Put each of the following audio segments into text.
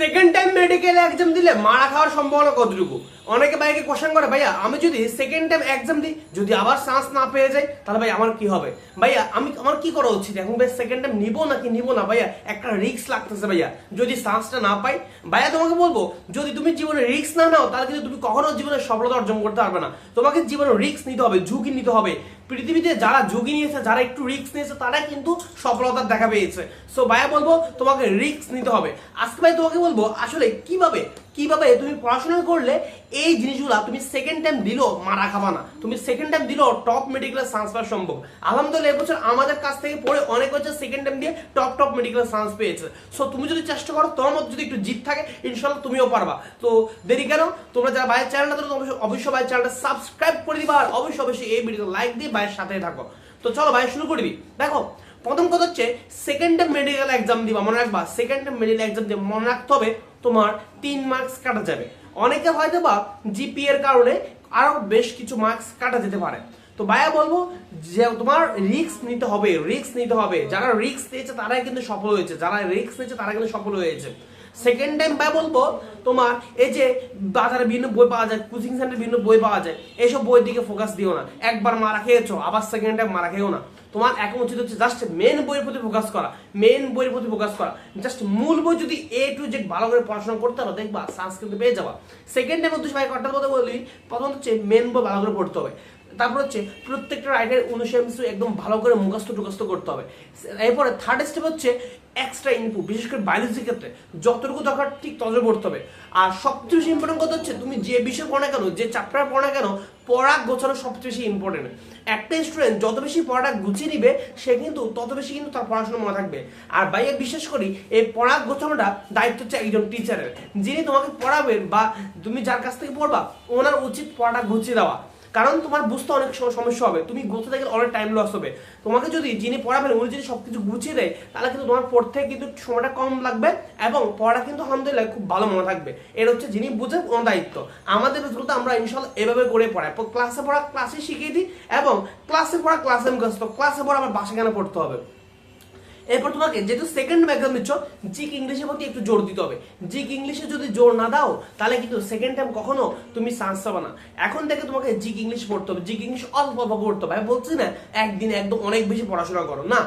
Second time medical exam দিলে মারা খাওয়ার সম্ভাবনা কতটুকু? অনেকে ভাইকে কোশ্চেন করে, ভাইয়া, আমি যদি সেকেন্ড টাইম এক্সাম দিই, যদি আবার চান্স না পেয়ে যাই, তাহলে ভাই আমার কি হবে? ভাইয়া, আমি আমার কি করা উচিত? এখন ভাই সেকেন্ড টাইম নিবো নাকি নিবো না? ভাইয়া, একটা রিস্ক লাগতেছে ভাইয়া। যদি চান্সটা না পাই, ভাইয়া, তোমাকে বলব, যদি তুমি জীবনে রিস্ক না নাও, তাহলে কিন্তু তুমি কখনো জীবনে সফলতা অর্জন করতে পারবে না। তোমাকে জীবনে রিস্ক নিতে হবে, ঝুঁকি নিতে হবে। পৃথিবীতে যারা ঝুঁকি নিয়েছে, যারা একটু রিক্স নিয়েছে, তারা কিন্তু সফলতার দেখা পেয়েছে। সো ভাইয়া বলব, তোমাকে রিক্স নিতে হবে। আজকে ভাই তোমাকে বলব, আসলে কীভাবে কীভাবে তুমি পড়াশোনা করলে এই জিনিসগুলো তুমি সেকেন্ড টাইম দিলেও মারা খাবা না। তুমি সেকেন্ড টাইম দিলেও টপ মেডিকেল সায়েন্স পাওয়া সম্ভব। আলহামদুলিল্লাহ এবছর আমাদের কাছ থেকে পড়ে অনেক হচ্ছে সেকেন্ড টাইম দিয়ে টপ টপ মেডিকেল সায়েন্স পেয়েছে। সো তুমি যদি চেষ্টা করো, তোমার মধ্যে যদি একটু জিত থাকে ইনশাল্লাহ তুমিও পারবা। তো, দেরি কেন? তোমরা যারা বাইরের চ্যানেলটা তো অবশ্যই অবশ্যই বাইরের চ্যানেলটা সাবস্ক্রাইব করে দিবা। আর অবশ্যই অবশ্যই এই ভিডিও লাইক দিয়ে বাইরের সাথে থাকো। তো চলো ভাই শুরু করবি দেখো প্রথম কথা হচ্ছে সেকেন্ড মেডিকেল এক্সাম দিবা, মনে রাখবা সেকেন্ড মেডিকেল এক্সাম দিয়ে মনে রাখতে হবে তোমার তিন মার্কস কাটা যাবে। অনেকে হয়তো বা জিপি এর কারণে আরও বেশ কিছু মার্কস কাটা যেতে পারে। তো ভাইয়া বলব যে তোমার রিস্ক নিতে হবে রিস্ক নিতে হবে। যারা রিস্ক নিয়েছে তারাই কিন্তু সফল হয়েছে। যারা রিস্ক নিয়েছে তারা কিন্তু সফল হয়েছে। সেকেন্ড টাইম ভাই বলব, তোমার এই যে বাজারে বিভিন্ন বই পাওয়া যায় কোচিং সেন্টারে বিভিন্ন বই পাওয়া যায় এইসব বইয়ের দিকে ফোকাস দিও না। একবার মারা খেয়েছো, আবার সেকেন্ড টাইম মারা খেয়েও না। তোমার এখন উচিত হচ্ছে জাস্ট মেন বইয়ের প্রতি ফোকাস করা মেন বইয়ের প্রতি ফোকাস করা জাস্ট মূল বই যদি এ টু জেড ভালো করে পড়াশোনা করতে পারো, দেখবা সংস্কৃত পেয়ে যাবা। সেকেন্ড টাইম ভাই কটার কথা বলি প্রথম হচ্ছে মেন বই ভালো করে পড়তে হবে। তারপর হচ্ছে প্রত্যেকটা রাইডের অনুশীলন একদম ভালো করে মুখস্থ টুকস্থ করতে হবে। এরপরে থার্ড স্টেপ হচ্ছে এক্সট্রা ইনপুট বিশেষ করে বায়োলজির ক্ষেত্রে। যতটুকু দরকার ঠিক ততটুকু পড়তে হবে। আর সবচেয়ে বেশি ইম্পর্টেন্ট কথা হচ্ছে তুমি যে বিষয় পড়ো কেন, যে চ্যাপ্টার পড়ো কেন পড়া গোছানো সবচেয়ে বেশি ইম্পর্টেন্ট একটা স্টুডেন্ট যত বেশি পড়াটা গুছিয়ে নিবে, সে কিন্তু তত বেশি কিন্তু তার পড়াশোনা মনে থাকবে। আর ভাইয়া বিশেষ করি, এই পড়া গোছানোটা দায়িত্ব হচ্ছে একজন টিচারের যিনি তোমাকে পড়াবেন বা তুমি যার কাছ থেকে পড়বা, ওনার উচিত পড়াটা গুছিয়ে দেওয়া। কারণ তোমার বুঝতে অনেক সমস্যা হবে। তুমি গুছতে গেলে অনেক টাইম লস হবে। তোমাকে যদি যিনি পড়াবেন, উনি যদি সবকিছু গুছিয়ে দেয়, তাহলে কিন্তু তোমার পড়তে কিন্তু সময়টা কম লাগবে এবং পড়াটা কিন্তু আলহামদুলিল্লাহ খুব ভালো মনে থাকবে। এর হচ্ছে যিনি বুঝে ওনার দায়িত্ব। আমাদের স্কুলতে আমরা ইনশাল্লাহ এভাবে করে পড়াই। ক্লাসে পড়া ক্লাসে শিখিয়ে দিই এবং ক্লাসে পড়া ক্লাসে মুখস্থ। ক্লাসে পড়া আমার বাসা কেন পড়তে হবে? এরপর তোমাকে যেহেতু সেকেন্ড ম্যাগজাম দিচ্ছ জিক ইংলিশের প্রতি একটু জোর দিতে হবে। জিক ইংলিশে যদি জোর না দাও, তাহলে কিন্তু সেকেন্ড টাইম কখনো তুমি চান্স পাবে না। এখন থেকে তোমাকে জিক ইংলিশ পড়তে হবে। জিক ইংলিশ অল্প অল্প পড়তে হবে। বলছি না, একদিন একদম অনেক বেশি পড়াশোনা করো, না?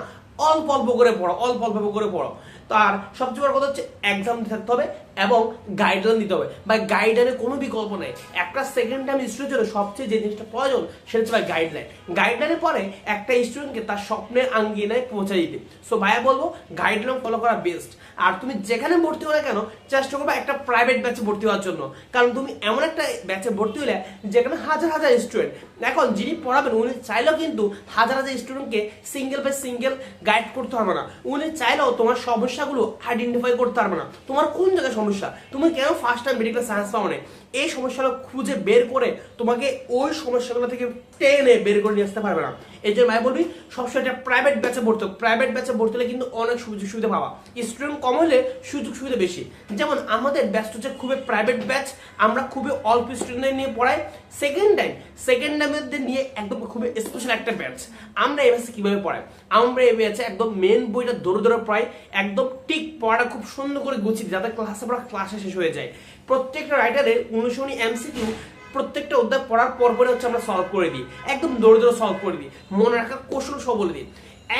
অল্প অল্প করে পড়ো, অল্প অল্প করে পড়ো। তার সবচেয়ে বড় কথা হচ্ছে এক্সাম থাকতে হবে এবং গাইডলাইন দিতে হবে। বা গাইডলাইনের কোনো বিকল্প নেই। একটা সেকেন্ড টাইম স্টুডেন্টের সবচেয়ে যে জিনিসটা প্রয়োজন, সেটা হচ্ছে গাইডলাইন গাইডলাইনের পরে একটা স্টুডেন্টকে তার স্বপ্নের আঙ্গিনায় পৌঁছে দিতে। সো ভাইয়া বলব গাইডলাইন ফলো করা বেস্ট আর তুমি যেখানে ভর্তি হলে কেন, চেষ্টা করবে একটা প্রাইভেট ব্যাচে ভর্তি হওয়ার জন্য। কারণ তুমি এমন একটা ব্যাচে ভর্তি হলে, যেখানে হাজার হাজার স্টুডেন্ট এখন যিনি পড়াবেন, উনি চাইলেও কিন্তু হাজার হাজার স্টুডেন্টকে সিঙ্গেল বাই সিঙ্গেল গাইড করতে হবে না। উনি চাইলেও তোমার সমস্যাগুলো আইডেন্টিফাই করতে পারবে না। তোমার কোন জায়গায় সমস্যা? তুমি কেন ফার্স্ট টাইম মেডিকেল সায়েন্স পাও না এই সমস্যাগুলো খুঁজে বের করে তোমাকে ওই সমস্যাগুলো থেকে টেনে বের করে নিয়ে আসতে পারবে না। এই জন্য আমি বলবি, সবসময় একটা প্রাইভেট ব্যাচে ভর্তি প্রাইভেট ব্যাচে ভর্তি হলে কিন্তু অনেক সুযোগ সুবিধা পাওয়া স্টুডেন্ট কম হলে সুযোগ সুবিধা বেশি। যেমন আমাদের ব্যাচ হচ্ছে খুবই প্রাইভেট ব্যাচ আমরা খুবই অল্প স্টুডেন্টদের নিয়ে পড়াই। সেকেন্ড টাইম সেকেন্ড টাইমের নিয়ে একদম খুবই স্পেশাল একটা ব্যাচ আমরা এই ব্যাচে কীভাবে পড়াই? আমরা এই ব্যাচে একদম মেন বইটা দৌড়ে দৌড়ে পড়াই, একদম ঠিক পড়াটা খুব সুন্দর করে গুছিয়ে যাতে ক্লাসে পড়া ক্লাসে শেষ হয়ে যায়। প্রত্যেকটা রাইটারের অনুশীলনী এমসিকিউ প্রত্যেকটা অধ্যায় পড়ার পর পরে হচ্ছে আমরা সলভ করে দিই। একদম দৌড়ে দৌড়ে সলভ করে দিই। মনে রাখার কৌশল সব বলে দিই।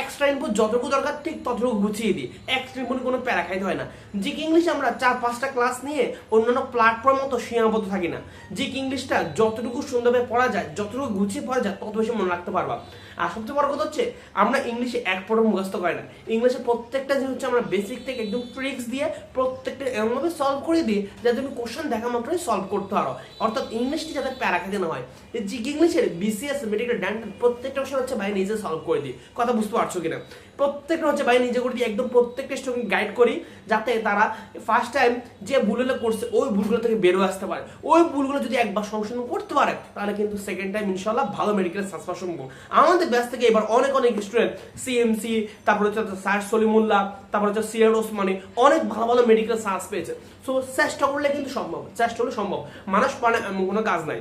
এক্সট্রা ইনপুট যতটুকু দরকার, ঠিক ততটুকু গুছিয়ে দিই। এক্সট্রা ইনপুট কোনো প্যারা খাইতে হয় না। জিক ইংলিশ আমরা চার, পাঁচটা ক্লাস নিয়ে অন্যান্য প্ল্যাটফর্ম মতো সীমাবদ্ধ থাকি না। জিক ইংলিশটা যতটুকু সুন্দরভাবে পড়া যায়, যতটুকু গুছিয়ে পড়া যায়, তত বেশি মনে রাখতে পারবা। আর সবচেয়ে বড় কথা হচ্ছে, আমরা ইংলিশে এক পড়ে মুখস্থ করি না। ইংলিশে প্রত্যেকটা জিনিস হচ্ছে আমরা বেসিক থেকে একদম ট্রিক্স দিয়ে প্রত্যেকটা এমনভাবে সলভ করে দিই যাতে তুমি কোশ্চেন দেখা মাত্রই সলভ করতে পারো। অর্থাৎ ইংলিশটি যাতে প্যারা খেতে না হয়। জিক ইংলিশের বিসিএস মেডিকেল ড্যান্টাল প্রত্যেকটা কোশ্চেন হচ্ছে ভাই নিজে সলভ করে দিই। কথা বুঝতে পারছ কিনা? প্রত্যেকটা হচ্ছে ভাই নিজে করে দিই একদম প্রত্যেকটা স্টুডেন্ট গাইড করি, যাতে তারা ফার্স্ট টাইম যে ভুলগুলো করছে, ওই ভুলগুলো থেকে বেরোয় আসতে পারে। ওই ভুলগুলো যদি একবার সংশোধন করতে পারে, তাহলে কিন্তু সেকেন্ড টাইম ইনশাল্লাহ ভালো মেডিকেল সাকসেস সম্ভব আমাদের ব্যাচ থেকে এবার অনেক অনেক স্টুডেন্ট সিএমসি তারপর হচ্ছে স্যার সলিমুল্লাহ, তারপর হচ্ছে সিয়ার ওসমানি, অনেক ভালো ভালো মেডিকেল সার্স পেয়েছে। সো চেষ্টা করলে কিন্তু সম্ভব, চেষ্টা করলে সম্ভব। মানুষ মানে কোনো কাজ নাই।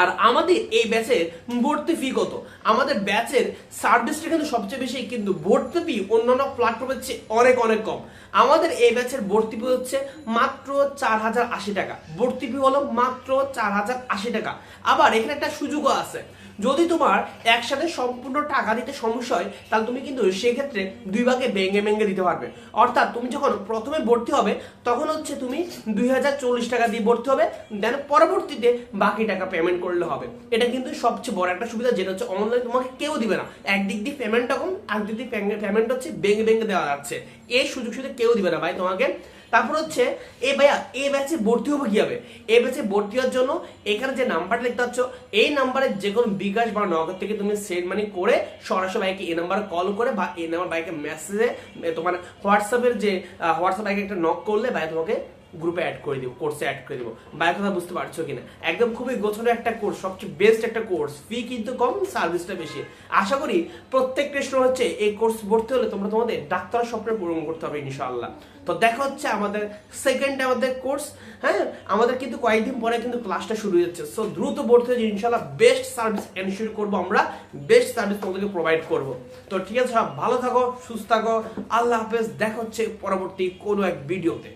আর আমাদের এই ব্যাচের ভর্তি ফি কত? আমাদের ব্যাচের সার্ভিসটা কিন্তু সবচেয়ে বেশি কিন্তু ভর্তি ফি অন্যান্য প্ল্যাটফর্মের চেয়ে অনেক অনেক কম। আমাদের এই ব্যাচের ভর্তি ফি হচ্ছে মাত্র চার হাজার আশি টাকা। ভর্তি ফি হলো মাত্র চার হাজার আশি টাকা। আবার এখানে একটা সুযোগও আছে। যদি তোমার একসাথে সম্পূর্ণ টাকা দিতে সমস্যা হয়, তাহলে তুমি কিন্তু সেক্ষেত্রে দুই ভাগে ভেঙে ভেঙে দিতে পারবে। অর্থাৎ তুমি যখন প্রথমে ভর্তি হবে, তখন হচ্ছে তুমি দুই হাজার চল্লিশ টাকা দিয়ে ভর্তি হবে দেন পরবর্তীতে বাকি টাকা পেমেন্ট করলে হবে। এটা কিন্তু সবচেয়ে বড় একটা সুবিধা, যেটা হচ্ছে অনলাইন তোমাকে কেউ দিবে না। একদিক দিয়ে পেমেন্ট তখন একদিক দিয়ে পেমেন্ট হচ্ছে ভেঙে ভেঙে দেওয়া যাচ্ছে। এই সুযোগ সুবিধা কেউ দিবে না ভাই তোমাকে। তারপর হচ্ছে, এ ভাইয়া এই ব্যাচে ভর্তি হবে কীভাবে? এ ব্যাচে ভর্তি হওয়ার জন্য এখানে যে নাম্বারটা দেখতে পাচ্ছ, এই নাম্বারে যে কোনো বিকাশ বা নগদ থেকে তুমি সেন্ড মানি করে সরাসরি বাইকে এই নাম্বারে কল করে বা এই নাম্বার বাইকে মেসেজে তোমার হোয়াটসঅ্যাপের যে হোয়াটসঅ্যাপ বাইকে একটা নক করলে ভাই তোমাকে গ্রুপে অ্যাড করে দিব কোর্সে অ্যাড করে দিব। বাইক কথা বুঝতে পারছ কিনা? একদম খুবই গোছানো একটা কোর্স সবচেয়ে বেস্ট একটা কোর্স ফি কিন্তু কম সার্ভিসটা বেশি। আশা করি প্রত্যেক স্টুডেন্ট হচ্ছে, এই কোর্স ভর্তি হলে তোমরা তোমাদের ডাক্তার স্বপ্ন পূরণ করতে হবে ইনশাআল্লাহ। তো দেখা হচ্ছে আমাদের সেকেন্ড আমাদের কোর্স হ্যাঁ? আমাদের কিন্তু কয়েকদিন পরে কিন্তু ক্লাসটা শুরু হচ্ছে সো দ্রুত ভর্তি হয়ে ইনশাআল্লাহ বেস্ট সার্ভিস এনশিওর করব আমরা বেস্ট সার্ভিস তোমাদেরকে প্রোভাইড করব। তো ঠিক আছে সব, ভালো থাকো, সুস্থ থাকো, আল্লাহ হাফেজ, দেখা হচ্ছে পরবর্তী কোনো এক ভিডিওতে